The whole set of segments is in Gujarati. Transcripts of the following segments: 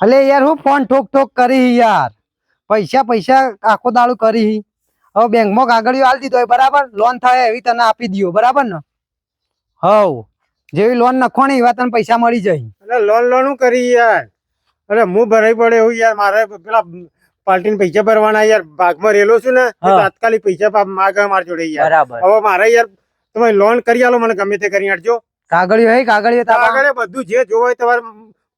અલે યાર હું ફોન ઠોક ઠોક કરી યાર. પૈસા પૈસા આખો દાડો કરી હવે બેંકમાં કાગળિયો આલી દીધો બરાબર? લોન થાય એવી તને આપી દ્યો બરાબર ને? હવ. જેવી લોન નખવાની એવા તને પૈસા મળી જાય. એટલે લોન લોન કરી યાર? અરે હું ભરાઈ પડે એવું યાર મારે પેલા પાર્ટી પૈસા ભરવાના યાર ભાગમાં રેલો છું ને તાત્કાલિક પૈસા માગે માર જોડે યાર. બરાબર. હવે મારે યાર તમે લોન કરી આલો મને ગમે તે કરી આટજો કાગળિયો હે કાગળિયો આગળ બધું જે જોવો હોય તમારે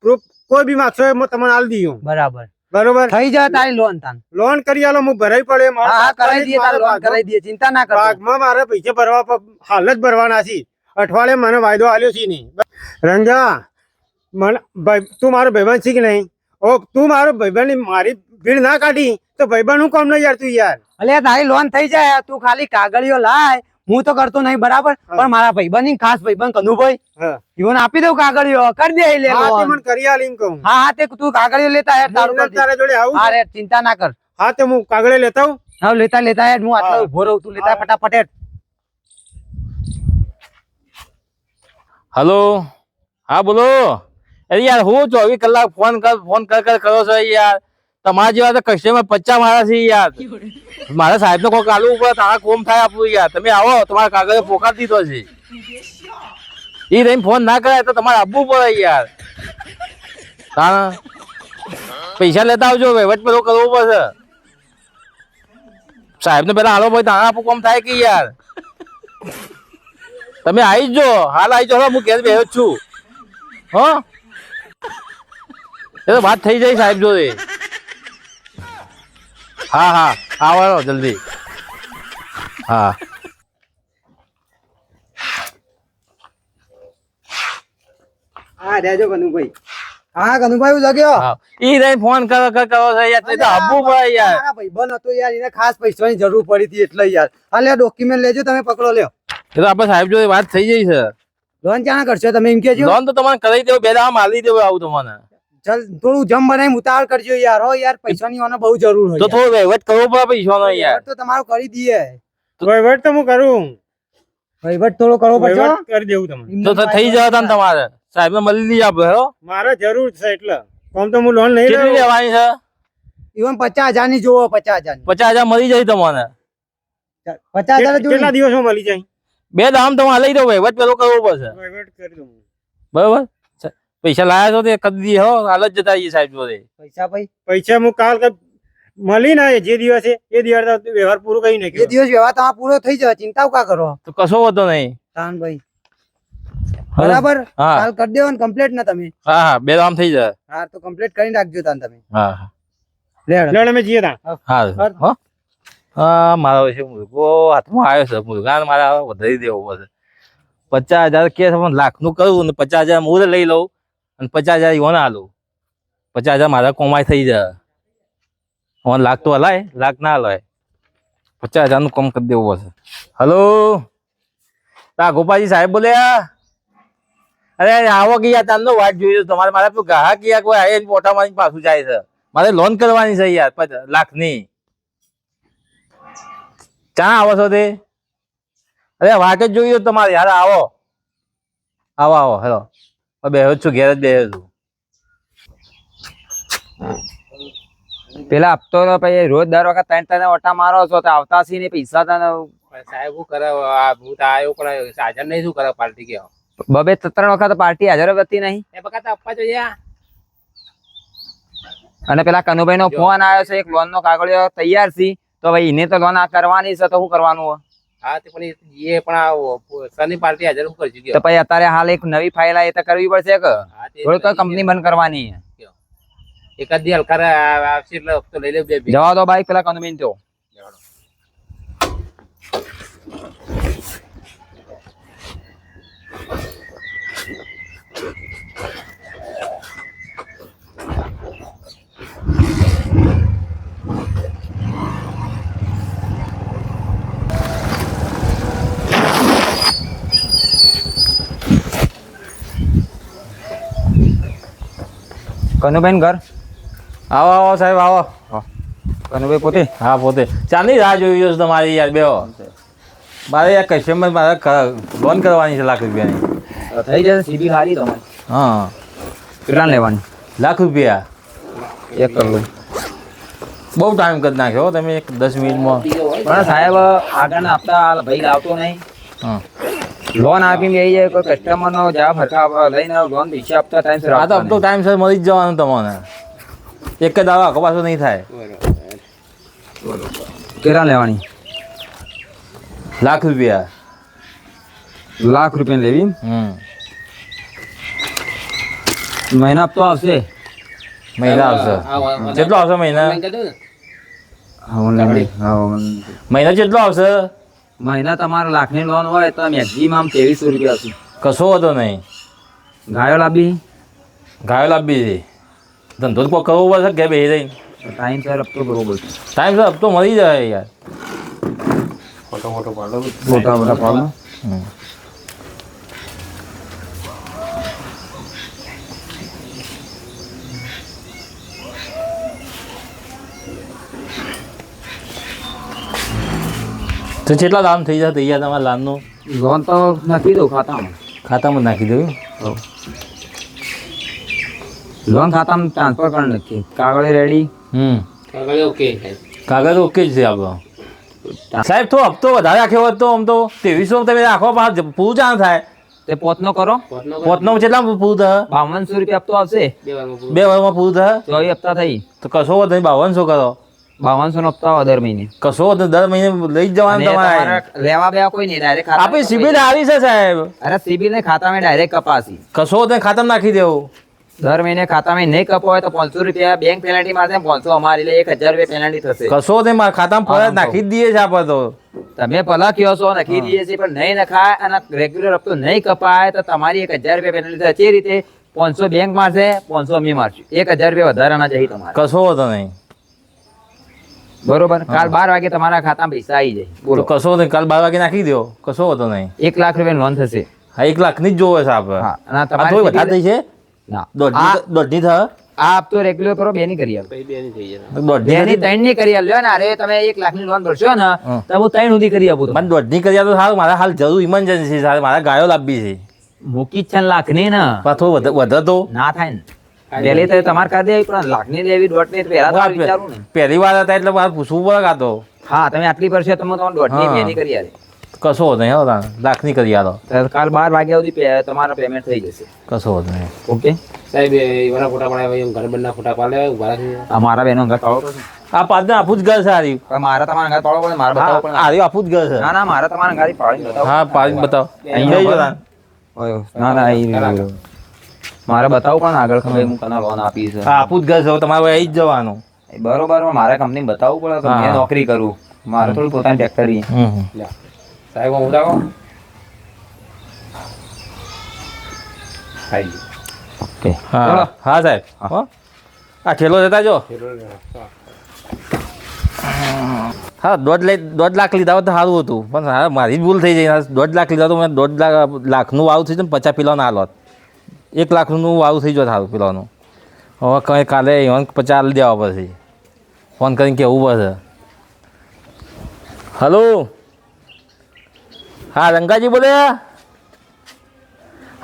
પ્રૂફ કોઈ બી માગશો એ હું તમને આલ દઉં બરાબર. બરોબર? થઈ જાય તારી લોન તાન. લોન કરી આલો હું ભરાઈ પડે હા હા કરાઈ દઈએ તાર લોન કરાઈ દઈએ ચિંતા ના કર ભાગમાં મારે પૈસા ભરવા હાલ જ ભરવાના છે. અઠવાડિયે મને વાયદો આલ્યો છે નહીં. રંજા મને ભાઈ તું મારો ભાઈબંધ છે કે નહીં? ઓ તું મારો ભાઈબંધ મારી ભીડ ના કાઢી તો ભાઈબંધ હું કોમ નહીં યાર તું યાર? અલે તારી લોન થઈ જાય તું ખાલી કાગળિયો લાય હું તો કરતો નહીં બરાબર? પણ મારા ભાઈબંધ ખાસ ભાઈબંધ કનુભાઈ હા. ઈવન આપી દઉં કાગળિયો. કરી દે લે હા, તે લોન. મને કરી આલી કહું. હા હા તે તું કાગળિયો લેતા યાર તારું હું તારા જોડે આવું અરે ચિંતા ના કર. હા તે હું કાગળે લેતા હું હા લેતા લેતા યાર હું આટલો. ઊભો રહું તું લેતા. ફટાફટ હેલો? હા બોલો. અરે યાર હું ચોવીસ કલાક ફોન કર ફોન કર કર કરો છો યાર? તમારા જેવા તો કસ્ટમર પચ્ચા મારા છે યાર. મારા સાહેબ ને કોઈ કાલુ ઉપર તારા કોમ થાય આપણું યાર. તમે આવો, તમારા કાગળ પોકાર દીધો છે. એ રહીને ફોન ના કરાય તો તમારે આપવું પડે યાર. હા પૈસા લેતા આવજો, વહીવટ પેલો કરવો પડશે. સાહેબ ને પેલા હાલો, ભાઈ તાણા આપું કોમ થાય કે યાર? તમે આવી જ જો, હાલ આવી જાઓ હું ઘેર બેહ્યો જ છું. હો? એ તો વાત થઈ જાય સાહેબ જોડે. હા હા. આવો જલ્દી. હા. હા દેજો કનુભાઈ. હા કનુભાઈ હું. જગ્યો ઈ રહી ફોન કરો કર છો યાર. તે પડે યાર. મારા ભાઈબંધ હતો યાર એને ખાસ પૈસાની જરૂર પડી હતી એટલે યાર. હા ડોક્યુમેન્ટ લેજો તમે પકડો લ્યો. એ તો આપણે સાહેબ જોડે વાત થઈ જાય છે. લોન ક્યાં કરશો તમે એમ કેજો લોન તો તમારે કરી દેવું બે દાવા માલી દેવું આવું તમને ચાલ થોડું જમ બનાવી ઉતાવળ કરજો યાર હો યાર પૈસાની મને બહુ જરૂર હોય તો થોડો વહીવટ કરવો પડે પૈસાનો યાર. તો તમારો કરી દઈએ. વહીવટ તો હું કરું. વહીવટ થોડો કરવો પડશે કરી દેવું તમને. તો થઈ જવા તા તમારે. સાહેબ ને મળી લઈ આપો હો. મારે જરૂર છે એટલે. કોમ તો હું લોન નહીં કેટલી લઉં લેવાની છે? ઈવન પચાસ હજારની જોવો પચાસ હજાર પચાસ હજાર મળી જાય તમને. પચાસ હજાર કેટલા દિવસમાં મળી જાય? બે દામ તમારે લઈ દો વહીવટ પેલો કરવો પડશે. વહીવટ કરી દઉં બરોબર? પૈસા લાયા છો તે? કદી દી હો હાલ જ જતા સાહેબ જોડે. પૈસા ભાઈ? પૈસા હું કાલ કે મળી ના જે દિવસે એ દિવસ વ્યવહાર પૂરો કરી એ નાખ્યો દિવસ વ્યવહાર તમારો પૂરો થઈ જાય ચિંતા કા કરો? તો કશો વધો નહીં. તાન ભાઈ. બરાબર? હા. કાલ કરી દેવો ને કમ્પ્લીટ ના તમે. હા હા બે દામ થઈ જાય. હા તો કમ્પ્લીટ કરી રાખજો તાન તમે. હા હા. લેડ લેડ અમે જઈએ તા. હા. હા. હો. મારો છે મુર્ગો હાથમાં આવ્યો છે મુર્ગા મારે વધારી દેવો પડશે. પચાસ હજાર કે લાખનું કરવું કરું ને પચાસ હજાર હું લઈ લઉં. અને પચાસ હજાર ઈવોને આલું. પચાસ હજાર મારા કોમાય થઈ જાય. ઓન લાખ તો હલાય, લાખ ના હલાય. પચાસ હજારનું કામ કરી દેવું પડશે. હલો? તા ગોપાજી સાહેબ બોલ્યા? અરે આવો ગયા તારનો વાટ જોઈ તમારે મારે પેલું ગ્રાહક ગયા કોઈ આવી પોટા મારી પાછું જાય છે? મારે લોન કરવાની છે યાર લાખની. ક્યાં આવો છો તે? અરે વાટ જ જોઈ તમારે. યાર આવો. આવો આવો, હેલો. બેહો છું ઘેર જ બેહો છું. પેલા હપ્તો તો પછી રોજ દર વખત ત્રણ ત્રણ ઓટા મારો છો તો આવતા સી ને પૈસા તને સાહેબ શું કરે? આ હું તો આવ્યો પણ હાજર નહીં શું કરે પાર્ટી કે? બબે ત્રણ વખત પાર્ટી હાજર હતી નહીં. એ વખત તો આપવા જોઈએ અને પેલા કનુભાઈ નો ફોન આવ્યો છે એક લોન નો કાગળિયો તૈયાર છે તો ભાઈ એને તો લોન આ કરવાની છે તો શું કરવાનું હોય? હા તે પણ એ પણ આ સની પાર્ટી હાજર કરી તો પછી અત્યારે હાલ એક નવી ફાઇલ આવી તો કરવી પડશે કે? કંપની બંધ કરવાની. એકાદ દી હલકાર આવશે એટલે હપ્તો લઈ લે જવા દો ભાઈ પેલા કનુભાઈ તો. કનુભાઈ ઘર? આવો આવો સાહેબ આવો. કનુભાઈ પોતે? હા પોતે. ચાંદની રાહ જોઈ છે તમારી યાર બેહો. મારે યાર કસ્ટમર મારે લોન કરવાની છે લાખ રૂપિયાની. થઈ જશે સીબી સારી તમારી. હા. કેટલા લેવાની? લાખ રૂપિયા. એક કરું બહુ ટાઈમ કરી નાખ્યો તમે એક દસ મિનિટમાં. પણ સાહેબ આગળના હપ્તા ભાઈ આવતો નહીં. હા. લોન આપીને બેસી જાય કોઈ કસ્ટમરનો જવાબ હરખા લઈને લોન પૈસા આપતા ટાઈમ આ તો હપ્તો ટાઈમસર મળી જ જવાનું તમને. એક જ દાવા કપાસો નહીં થાય. કેટલા લેવાની? લાખ રૂપિયા. લાખ રૂપિયા લેવી? હમ. મહિના આપતો આવશે. મહિના આવશે. કેટલો આવશે મહિના. મહિના કેટલો આવશે. મહિના તમારે લાખની લોન હોય તો મેક્સિમમ ત્રેવીસો રૂપિયા છે. કશો વધો નહીં. ગાયો લાવી ગાયો છે. ધંધો તો કોઈ કરવો પડશે કે બે રહી ટાઈમ સર હપ્તો બરોબર પડશે ટાઈમ સર હપ્તો મળી જાય યાર. મોટો મોટો પાડો. મોટા મોટા પાડો. તો કેટલા દામ થઈ જશે તૈયાર તમારા લાનનું? લોન તો નાખી દઉં ખાતામાં. ખાતામાં નાખી દઉં લોન ખાતામાં ટ્રાન્સફર કરી નથી કાગળ રેડી હમ. ઓકે કાગળ ઓકે જ છે આપણો. સાહેબ તો હપ્તો વધારે રાખ્યો હોત તો આમ તો ત્રેવીસો તમે રાખો પણ પૂરું ચાણ થાય. તે પોતનો કરો. પોતનો કેટલા પૂરું થાય બાવનસો રૂપિયા હપ્તો આવશે. બે વારમાં પૂરું. થાય ચોવીસ હપ્તા થઈ. તો કશો વધુ બાવનસો કરો. બાવનસો નો હપ્તા દર મહિને. કશો દર મહિને લઈ જ જવાનું તમારે. લેવા બેવા કોઈ નહીં ડાયરેક્ટ આપણી સિબિલ આવી છે સાહેબ. અરે સિબિલ ને ખાતામાં ડાયરેક્ટ કપાસી. કશો નહીં ખાતામાં નાખી દેવું. દર મહિને ખાતામાં નહીં કપો હોય તો પાંચસો રૂપિયા બેંક પેનલ્ટી મારે પાંચસો અમારી એટલે એક હજાર રૂપિયા પેનલ્ટી થશે. કશો તે મારા ખાતામાં ફરજ નાખી જ દઈએ છે આપણે તો. તમે ભલા કયો છો નખી દઈએ છીએ પણ નહીં નખાય અને રેગ્યુલર હપ્તો નહીં કપાય તો તમારી એક હજાર રૂપિયા પેનલ્ટી થશે. એ રીતે પાંચસો બેંક મારશે પાંચસો અમે મારશું. એક હજાર રૂપિયા વધારાના જઈ તમારે. કશો તો નહીં. બરોબર? કાલ બાર વાગે તમારા ખાતામાં પૈસા આવી જાય. બોલો. કશો નહીં કાલ બાર વાગે નાખી દો કશો હતો નહીં. એક લાખ રૂપિયા લોન થશે. હા એક લાખની જ જોવે છે આપણે હા તમારે વધારે થઈ છે? દોઢની આ આપ તો રેગ્યુલર કરો બેની કરી આલો. બેની નથી? ત્રણની કરી આલો. ને અરે તમે એક લાખની લોન ભરશો ને તો હું ત્રણ સુધી કરી આપું મને દોઢ દોઢની કરી તો સારું. મારા હાલ જરૂર ઇમરજન્સી છે. મારા ગાયો લાવવી છે. મૂકી છે ને લાખની. ને પાછો થોડું વધે વધે તો. ના થાય ને. પેલી તો તમારે કાઢી આવી પણ લાગણી લેવી દોઢની પહેલા તો વિચારું ને. પહેલી વાર હતા એટલે મારે પૂછવું પડે કાતો હા તમે આટલી ભરશો તો હું. દોઢની હા. કરી આલે. કશો હોત નહીં હો લાખની કરી આલો. કાલ બાર વાગ્યા સુધી તમારા પેમેન્ટ થઈ જશે. કશો હોત નહીં. ઓકે? સાહેબ એવાના ફોટા પડાવે એમ ઘર બંધના ફોટા પાડે ઊભા મારા બેનો ઘર પડશે આ પાછળ આપું જ ઘર છે હારી મારા તમારા અંગા પાડવો પડે મારે બતાવવું પડે હારી આપું જ ઘર છે. ના ના મારા તમારા ઘર પાડીને બતાવો. હા પાડી બતાવો. અહીંયા જ બતાવો. ના ના રહ્યું. મારે બતાવું પણ આગળ ખબર હું કના લોન આપીશ આપું જ ગયો છે તમારે આવી જ જવાનું. બરોબર મારે કંપની બતાવવું પડે તો મેં નોકરી કરું. મારે થોડું પોતાની ફેક્ટરી સાહેબ હું ખાઈ ઓકે. હા. હા સાહેબ. હો. આ ઠેલો જતા જો. હા. દોઢ લઈ દોઢ લાખ લીધા હોત તો સારું હતું. પણ મારી જ ભૂલ થઈ જાય દોઢ લાખ લીધા તો મેં દોઢ લાખ લાખનું આવું થઈ જાય પચાસ પીલો ના હાલોત એક લાખનું વારું થઈ જાય સારું પેલાનું. હવે કંઈ કાલે ઇવન પચાસ દેવા પછી ફોન કરીને કહેવું પડશે. હલો? હા, રંગાજી બોલે?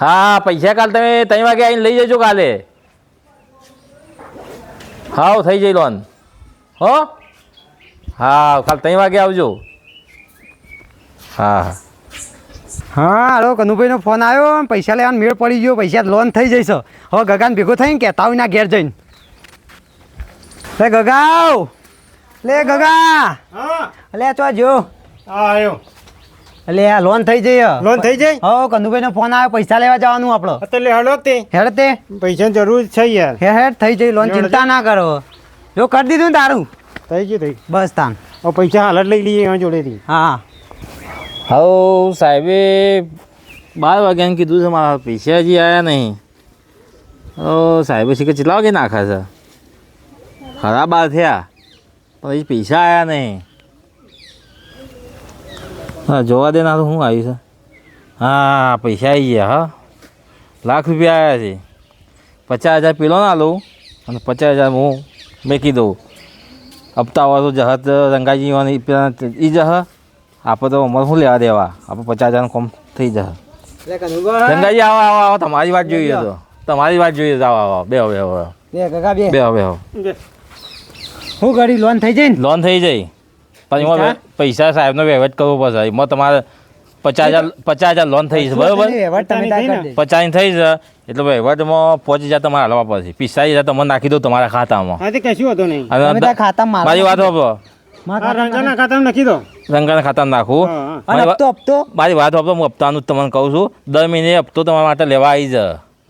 હા પૈસા કાલ તમે ત્રણ વાગે આવીને લઈ જજો કાલે. હાવ, થઈ જઈ લોન. હો? હા, કાલ ત્રણ વાગે આવજો. હા હા. હલો કનુભાઈનો ફોન આવ્યો. પૈસા લેવાનો મેળ પડી ગયો. પૈસા લોન થઈ જઈશ. હવે ગગાન ભેગો થઈને કહેતા ના ઘેર જઈને. લે ગગાવ. લે ગગા. લે ચો જો. આ આવ્યો એટલે આ લોન થઈ જઈ. લોન થઈ જાય હો કનુભાઈનો ફોન આવ્યો. પૈસા લેવા જવાનું આપણો. એટલે હેડો તે. હેડ તે. પૈસા જરૂર છે યાર. હે હેડ થઈ જઈ. લોન ચિંતા ના કરો. જો કરી દીધું ને તારું થઈ ગયું થઈ બસ તાન. પૈસા હાલ લઈ લઈએ જોડેથી. હા. હાઉ સાહેબે, બાર વાગ્યાને કીધું છે મારા પૈસા હજી આવ્યા નહીં. ઓ સાહેબે શીખે કેટલા વાગે નાખા છે? ખરા બાર થયા, પણ હજી પૈસા આવ્યા નહીં. હા, જોવા દે ના તો શું આવ્યું છે. હા, પૈસા આવી ગયા, હા. લાખ રૂપિયા આવ્યા છે. પચાસ હજાર પેલો ના લઉં અને પચાસ હજાર હું મેકી દઉં. હપ્તા વાળું જહત રંગાજી એ જહ આપણે તો અમારે શું લેવા દેવા? આપણે પચાસ હજારનું કોમ થઈ જશે. લે આવો આવો આવો તમારી વાત જોઈએ તો. તમારી વાત જોઈએ આવો આવો બે બે બે કાકા બે. હું કરી લોન થઈ જાય લોન થઈ જાય. પણ એમાં પૈસા? સાહેબનો વહીવટ કરવો પડશે. એમાં તમારે પચાસ હજાર પચાસ હજાર લોન થઈ છે બરોબર? પચાસ થઈ છે એટલે વહીવટમાં પાંચ હજાર તમારે હાલવા પડશે. પિસ્તાલીસ હજાર તમને નાખી દો તમારા ખાતામાં. મારી વાત રંગાના ખાતામાં નાખી દો. રંગાના ખાતામાં નાખું. હા, હા. અને હપ્તો હપ્તો? મારી વાત હપ્તો હું હપ્તાનું જ તમને કહું છું. દર મહિને હપ્તો તમારા માટે લેવા આવી જ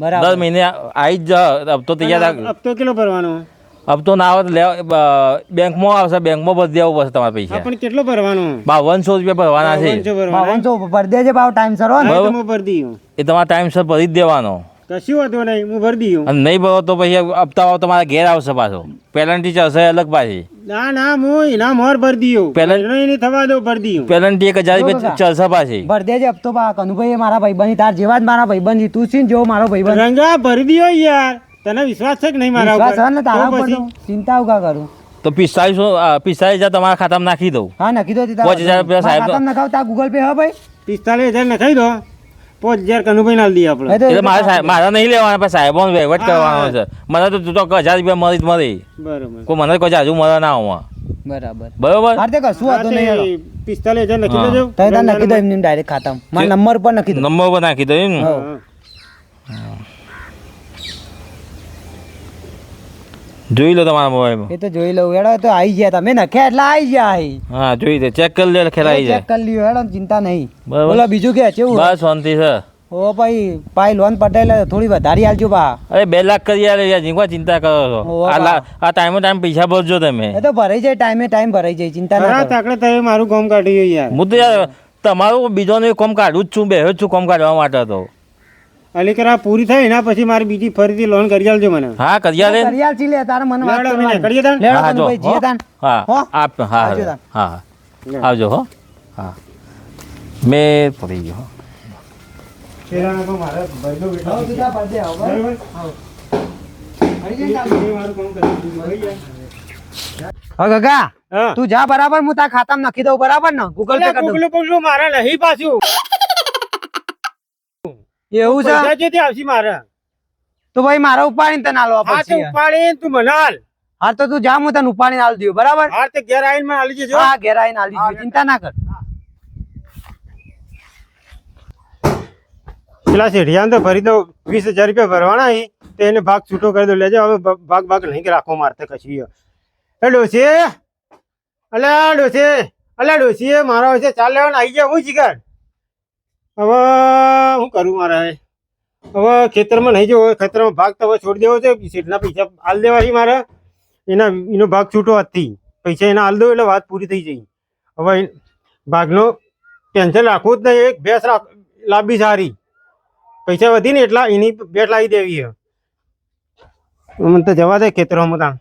બરાબર. દર મહિને આવી જ. હપ્તો તૈયાર હપ્તો કેટલો ભરવાનો? હપ્તો ના આવે તો બેંકમાં આવશે બેંકમાં ભરી દેવું પડશે તમારા પૈસા. પણ કેટલો ભરવાનો? બાવનસો રૂપિયા ભરવાના છે. બાવનસો ભરી દેજે ભાવ ટાઈમ સર હો ને. હા, તો હું એ તમારા ટાઈમસર ભરી જ દેવાનો. કશું હતો નહીં હું ભરી દઉં. અને નહીં ભરો તો પછી હપ્તા તમારા ઘેર આવશે પાછો. પેનલ્ટી ચાલશે અલગ પાછી. ના ના હું એના મોર ભરી દઉં. પહેલા- પહેલા નહીં થવા દો ભરી દઉં. પેનલ્ટી એક હજાર રૂપિયા ચાલશે પાછી. ભરી દેજે હપ્તો બા કનુભાઈ મારા ભાઈબંધ તાર જેવા જ મારા ભાઈબંધ તું છે ને જેવો મારો ભાઈબંધ. રંગા ભરી દો યાર. તને વિશ્વાસ છે કે નહીં મારા ઉપર. ચિંતા ઉગા કરું. તો પિસ્તાલીસો પિસ્તાલીસ હજાર તમારા ખાતામાં નાખી દઉં. હા નાખી દો પાંચ હજાર રૂપિયા સાહેબ- નખાવ તા ગૂગલ પે હા ભાઈ. પિસ્તાલીસ હજાર નખાઈ દો. પાંચ હજાર કનુભાઈ ના દઈએ આપણે. એટલે મારે મારે નહીં લેવાના પણ સાહેબોનો વહીવટ કરવાનો છે. મને તો તું તો હજાર રૂપિયા મળી જ મળી. બરાબર. કોઈ મને કોઈ હજુ મળે ના આમાં. બરાબર. બરોબર? તે કશું હતું નહીં? પિસ્તાલીસ હજાર નખી દેજો તઈ તાર નક્કી દો એમની ડાયરેક્ટ ખાતામાં. મારા નંબર પર નક્કી દો. નંબર પર નાખી દો એમ ને? હા. હા. જોઈ લો તમારા મોબાઈલમાં. એ તો જોઈ લઉં. હેડો તો આવી ગયા તમે. નખ્યા એટલે આવી ગયા અહીં. હા જોઈ દે. ચેક કરી લે ખેલાઈ ચેક જાય. કરી લ્યો. હેડો ચિંતા નહીં. બોલો બીજું કે કેવું? બસ શાંતિ છે. ઓ ભાઈ ભાઈ લોન પટેલ થોડી વધારી આલજો બા. અરે બે લાખ કરી આલે યાર જીંગવા ચિંતા કરો છો. આ આ ટાઈમે ટાઈમ પૈસા ભરજો તમે. એ તો ભરાઈ જાય ટાઈમે ટાઈમ ભરાઈ જાય ચિંતા ના કરો. તાકડે તમે મારું કામ કાઢી યાર. હું તો યાર તમારું બીજોનું કોમ કાઢું જ છું બેહ્યો છું કોમ કાઢવા માટે તો. અલીકર કરા પૂરી થાય એના પછી મારી બીજી ફરીથી લોન કરી આલજો મને. હા કરી આલે. કરી આલ છી લે તારે મને વાત કરવાની. કરીએ તાન? લેવડો હા, જો, ભાઈ જીએ દાન હા આપ હા હા આવજો હો હા મે પડી ગયો હો. તો મારે ભાઈનો બેટો તું તાર પડદે આવ, બરાબર? બરાબર? કરી જાય મારું કોણ કરી હા. કાકા તું જા બરાબર હું તારા ખાતામાં નાખી દઉં બરાબર ને? ગૂગલ પે કરી દઉં. કોકલું મારે નહીં પાછું. એવું છે? પૈસા આવશે મારે? તો ભાઈ મારા ઉપાડીને તને આલવા હા ઉપાડીને તું મને હાલ હા તો તું જા હું તને ઉપાડીને આલ દઉં બરાબર? હા તે ઘેર આવીને મને આલી જજો હા ઘેર આવીને આલી દઉં ચિંતા ના કર. પેલા શેઠિયાને તો ભરી દો વીસ હજાર રૂપિયા ભરવાના તો એને ભાગ છૂટો કરી દો લેજો. હવે ભાગ ભાગ નહીં રાખો મારતે કશું એ ડોસી અલ્યા ડોસી અલ્યા ડોસી મારા છે ચાલ લેવાનું આવી ગયા હું શીખર હવે શું કરું મારે? હવે ખેતરમાં નહીં જવું ખેતરમાં ભાગ તો હવે છોડી દેવો છે. શેઠના પૈસા હાલ દેવા છે મારે. એના, એનો ભાગ છૂટો હતી પૈસા એના હાલ દો એટલે વાત પૂરી થઈ જઈ હવે ભાગનો ટેન્શન રાખવું જ નહીં. એક ભેંસ રાખ, લાંબી સારી. પૈસા વધી ને એટલા એની બેટ લાવી દેવી મને તો જવા દે ખેતરોમાં ત્યાં